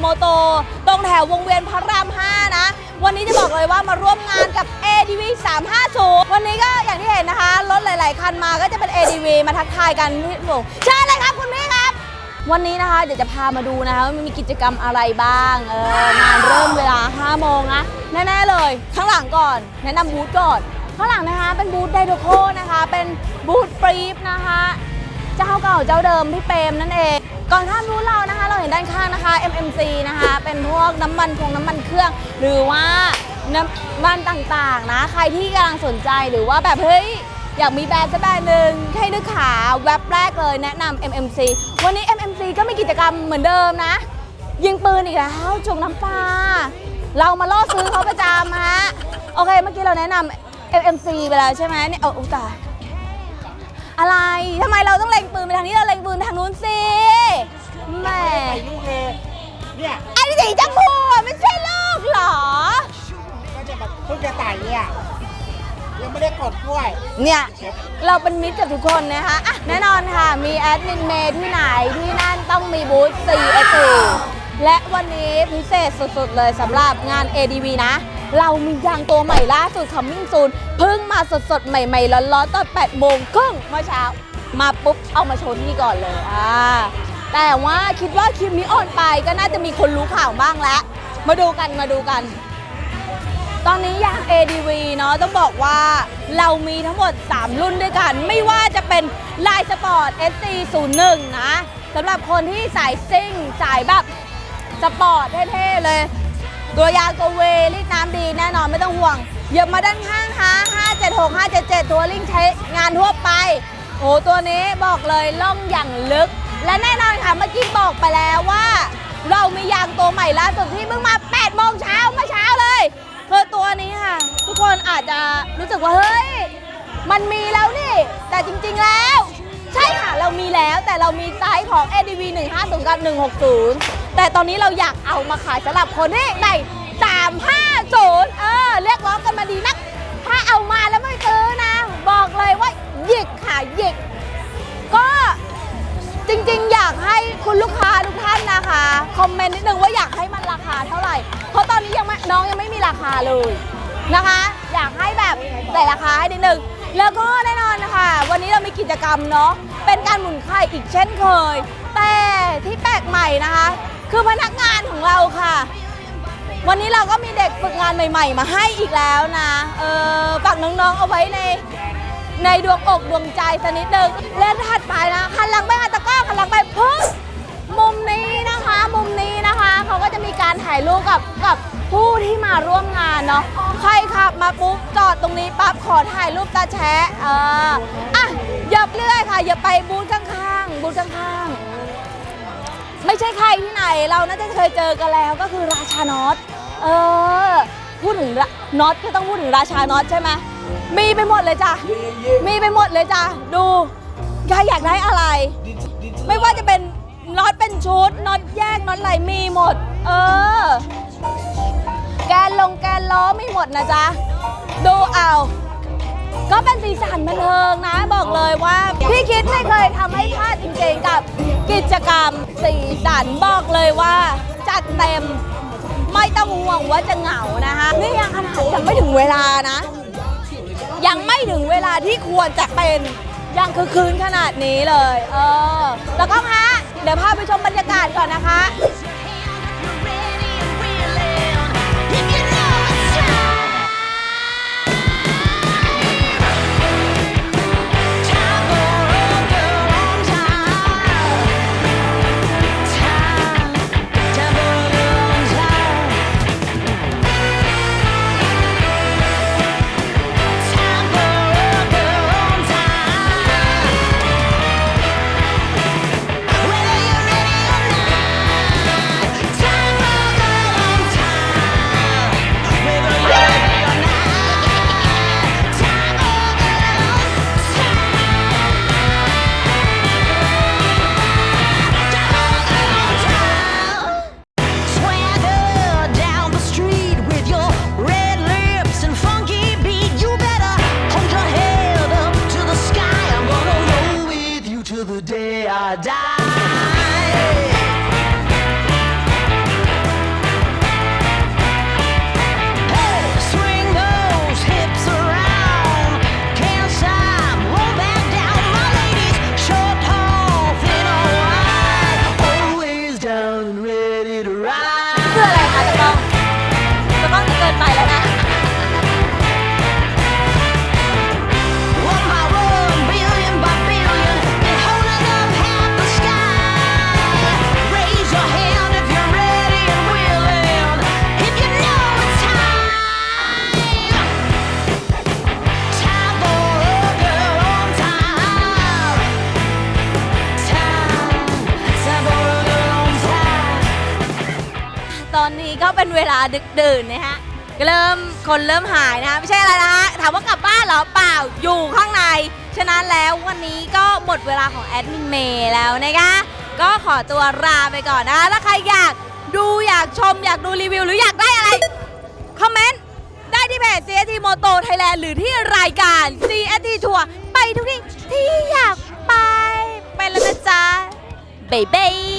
โมโต ตรงแถววงเวียนพระราม 5 นะ วันนี้จะบอกเลยว่ามาร่วมงานกับ ADV 350 วันนี้ก็อย่างที่เห็นนะคะ รถหลาย ๆ คันมาก็จะเป็น ADV มาทักทายกันที่หนูเชิญเลยครับคุณพี่ครับ วันนี้นะคะเดี๋ยวจะพามาดูนะคะว่ามีกิจกรรมอะไรบ้าง เอองานเริ่มเวลา 5 โมงนะ แน่ ๆ เลย ข้างหลังก่อน แนะนำบูธก่อน ข้างหลังนะคะเป็นบูธไดโดโคนะคะ เป็นบูธปรีฟนะคะ เจ้าเก่าเจ้าเดิมพี่เปรมนั่นเอง ก่อนข้ามบูธเรานะคะ เราเห็นด้านข้างนะคะ MMC นะคะ เป็นพวกน้ำมันคงน้ำมันเครื่อง หรือว่าน้ำมันต่างๆนะ ใครที่กำลังสนใจหรือว่าแบบเฮ้ยอยากมีแบรนด์สักแบรนด์หนึ่งให้นึกขาแว็บแรกเลยแนะนำ MMC วันนี้ MMC ก็มีกิจกรรมเหมือนเดิมนะ ยิงปืนอีกแล้วจุกน้ำปลาเรามาล่อซื้อเขาประจำฮะโอเคเมื่อกี้เราแนะนำ MMC ไปแล้วใช่ไหมเนี่ยเอาอุยตายอะไรทำไมเราต้องเล็งปืนไปทางนี้เราเล็งปืนไปทางนู้นสิ เนี่ย ไอ้สีจมูกอะไม่ใช่ลูกเหรอ ก็จะแบบเพิ่งจะใส่เนี่ย ยังไม่ได้กดด้วย เนี่ย เราเป็นมิตรกับทุกคนนะคะอะแน่นอนค่ะ มีแอดมินเมย์ที่ไหนที่นั่นต้องมีบูธ4 x และวันนี้พิเศษสุดๆเลยสำหรับงาน ADV นะ เรามียางตัวใหม่ล่าสุด coming soon เพิ่งมาสดๆ ใหม่ๆร้อนๆตอน8โมงครึ่งเมื่อเช้า มาปุ๊บเอามาโชว์ที่นี่ก่อนเลยอ่า แต่ว่าคิดว่าคลิปนี้ออนไปก็น่าจะมีคนรู้ข่าวบ้างแล้ว มาดูกันมาดูกัน ตอนนี้ยาง ADV เนาะต้องบอกว่าเรามีทั้งหมด 3 รุ่นด้วยกัน ไม่ว่าจะเป็นลายสปอร์ต SC01 นะสำหรับคนที่สายซิ่ง สายแบบสปอร์ตเท่ๆเลย ตัวยางตัวเวรีดน้ำดีแน่นอนไม่ต้องห่วงเยียบมาด้านข้างฮะ576 577ตัวลิงใช้งานทั่วไป โอ้ตัวนี้บอกเลยล่องอย่างลึก และแน่นอนค่ะเมื่อกี้บอกไปแล้วว่า เรามียางตัวใหม่ล่าสุดที่เพิ่งมา8โมงเช้าเมื่อเช้าเลยคือตัวนี้ค่ะ ทุกคนอาจจะรู้สึกว่าเฮ้ย มันมีแล้วนี่ แต่จริงๆแล้ว ใช่ค่ะเรามีแล้วแต่เรามีไซส์ของ ADV 150กับ160 แต่ตอนนี้เราอยากเอามาขายสำหรับคนที่ใน350 เออ เรียกร้องกันมาดีนัก ถ้าเอามาแล้วไม่ซื้อนะ บอกเลยว่าหยิกค่ะหยิก ริงๆ อยากให้คุณลูกค้าทุกท่านนะคะ คอมเมนต์นิดนึงว่าอยากให้มันราคาเท่าไหร่ เพราะตอนนี้ยังไม่น้องยังไม่มีราคาเลยนะคะ อยากให้แบบใส่ราคาให้นิดนึง แล้วก็แน่นอนนะคะ วันนี้เรามีกิจกรรมเนาะ เป็นการหมุนไข่อีกเช่นเคย แต่ที่แปลกใหม่นะคะ คือพนักงานของเราค่ะ วันนี้เราก็มีเด็กฝึกงานใหม่ ๆ มาให้อีกแล้วนะ เออฝากน้องๆเอาไว้ในในดวงอกดวงใจสักนิดนึงเล่นถัดไปนะคันหลังไปารถ่ายรูปกับกับผู้ที่มาร่วมงานเนาะใครขับมาปุ๊บจอดตรงนี้ปั๊บขอถ่ายรูปตาแชะเอออะอย่าเลื่อยค่ะ อย่าไปบูธข้างๆบูธข้างๆ ไม่ใช่ใครที่ไหนเราน่าจะเคยเจอกันแล้วก็คือราชานอตเออพูดถึงน็อตก็ต้องพูดถึงราชาน็อตใช่ไหมมีไปหมดเลยจ้ะมีไปหมดเลยจ้ะดูใครอยากได้อะไร ไม่ว่าจะเป็น น็อตเป็นชุดน็อตแยกน็อตอะไรมีหมด เออ แกนลงแกนล้อมีหมดนะจ๊ะ ดูเอาก็เป็นสีสันบันเทิงนะบอกเลยว่า พี่คิดไม่เคยทำให้พลาดจริงๆกับกิจกรรมสีสันบอกเลยว่า จัดเต็ม ไม่ต้องห่วงว่าจะเหงานะคะนี่ยังขนาดยังไม่ถึงเวลานะ ยังไม่ถึงเวลาที่ควรจะเป็นยังคือคืนขนาดนี้เลย เออแล้วก็ฮะ เดี๋ยวพาไปชมบรรยากาศก่อนนะคะ die. ตอนนี้ก็เป็นเวลาดึกดื่นนะฮะเริ่มคนเริ่มหายนะฮะไม่ใช่อะไรนะฮะถามว่ากลับบ้านเหรอเปล่าอยู่ข้างใน ฉะนั้นแล้ววันนี้ก็หมดเวลาของแอดมินเมย์แล้วนะคะก็ขอตัวลาไปก่อนนะคะถ้าใครอยากดูอยากชมอยากดูรีวิว หรืออยากได้อะไร คอมเมนต์ ได้ที่เพจ CST Moto Thailand หรือที่รายการ CST Tour ไปทุกที่ที่อยากไป ไปแล้วนะจ๊ะบ๊ายบาย